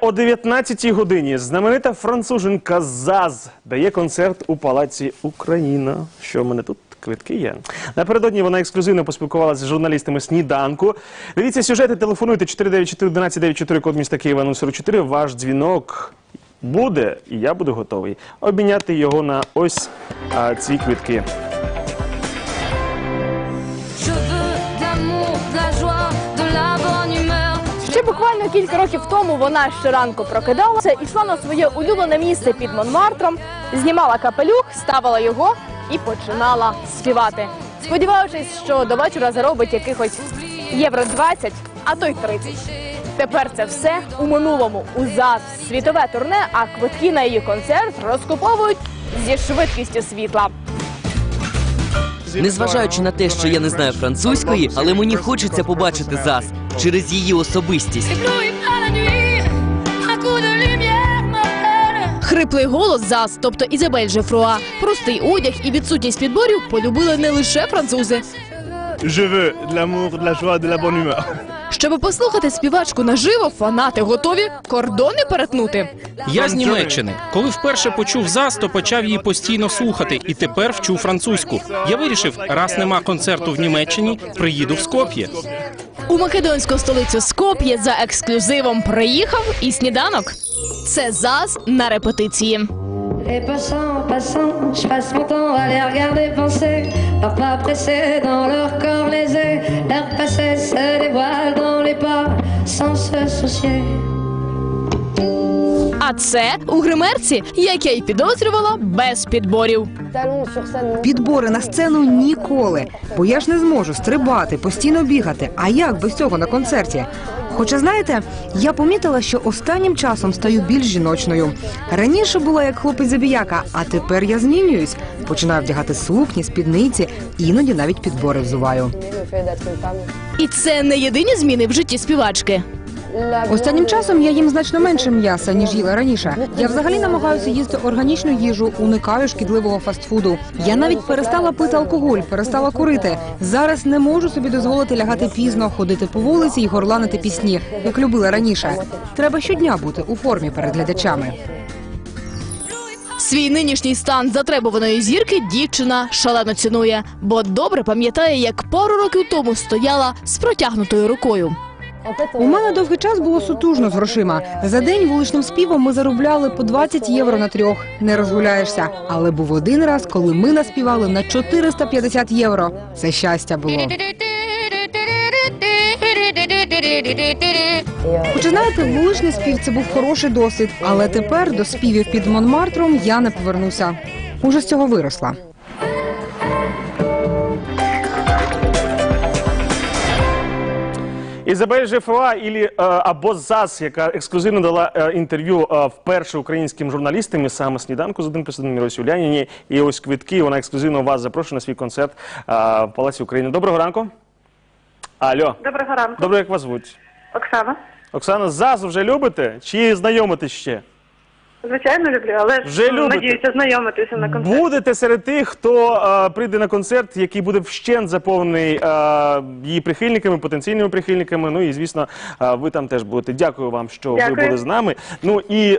о 19-й годині знаменита француженка ЗАЗ дає концерт у Палаці Україна. Що в мене тут? Квитки є. Напередодні вона ексклюзивно поспілкувалася з журналістами сніданку. Дивіться сюжети, телефонуйте 494 1194 код міста Києва 044. Ваш дзвінок буде, і я буду готовий обміняти його на ось а, ці квитки. Буквально кілька років тому вона щоранку прокидалася, йшла на своє улюблене місце під Монмартром, знімала капелюх, ставила його і починала співати. Сподіваючись, що до вечора заробить якихось євро 20, а то й 30. Тепер це все у минулому. У ЗАЗ світове турне, а квитки на її концерт розкуповують зі швидкістю світла. Незважаючи на те, що я не знаю французької, але мені хочеться побачити ЗАЗ через її особистість. Хриплий голос ЗАЗ, тобто Ізабель Жефруа, простий одяг і відсутність підборів полюбили не лише французи. Je veux de l'amour, de la joie, de la bonne humeur. Щоб послухати співачку наживо, фанати готові кордони перетнути. Я з Німеччини. Коли вперше почув ЗАЗ, то почав її постійно слухати, і тепер вчу французьку. Я вирішив, раз нема концерту в Німеччині, приїду в Скоп'є. У македонську столицю Скоп'є за ексклюзивом приїхав і сніданок. Це ЗАЗ на репетиції. Et passant, passant, je passe mon temps à les regarder penser. Leurs pas pressés dans leur corps А це у гримерці, як я й підозрювала, без підборів. Підбори на сцену ніколи, бо я ж не зможу стрибати, постійно бігати. А як без цього на концерті? Хоча знаєте, я помітила, що останнім часом стаю більш жіночною. Раніше була як хлопець забіяка, а тепер я змінююсь. Починаю вдягати сукні, спідниці, іноді навіть підбори взуваю. І це не єдині зміни в житті співачки. Останнім часом я їм значно менше м'яса, ніж їла раніше. Я взагалі намагаюся їсти органічну їжу, уникаю шкідливого фастфуду. Я навіть перестала пити алкоголь, перестала курити. Зараз не можу собі дозволити лягати пізно, ходити по вулиці і горланити пісні, як любила раніше. Треба щодня бути у формі перед глядачами. Свій нинішній стан затребуваної зірки дівчина шалено цінує, бо добре пам'ятає, як пару років тому стояла з протягнутою рукою. У мене довгий час було сутужно з грошима. За день вуличним співом ми заробляли по 20 євро на трьох. Не розгуляєшся. Але був один раз, коли ми наспівали на 450 євро. Це щастя було. Хоча знаєте, вуличний спів це був хороший досвід, але тепер до співів під Монмартром я не повернуся. Уже з цього виросла. Ізабель Жефруа ілі, е, або ЗАЗ, яка ексклюзивно дала е, інтерв'ю е, вперше українським журналістам і саме сніданку з один один Міросі Уляніні. І ось квитки. Вона ексклюзивно вас запрошує на свій концерт в Палаці України. Доброго ранку. Алло. Доброго ранку, Добре, як вас звуть? Оксана. Оксана, ЗАЗ вже любите? Чи знайомитесь ще? Звичайно, люблю, але Вже ж любите? надіюся знайомитися на концерті. Будете серед тих, хто е, прийде на концерт, який буде вщент заповнений е, її прихильниками, потенційними прихильниками. Ну і звісно, е, ви там теж будете. Дякую вам, що ви Дякую. були з нами. Ну і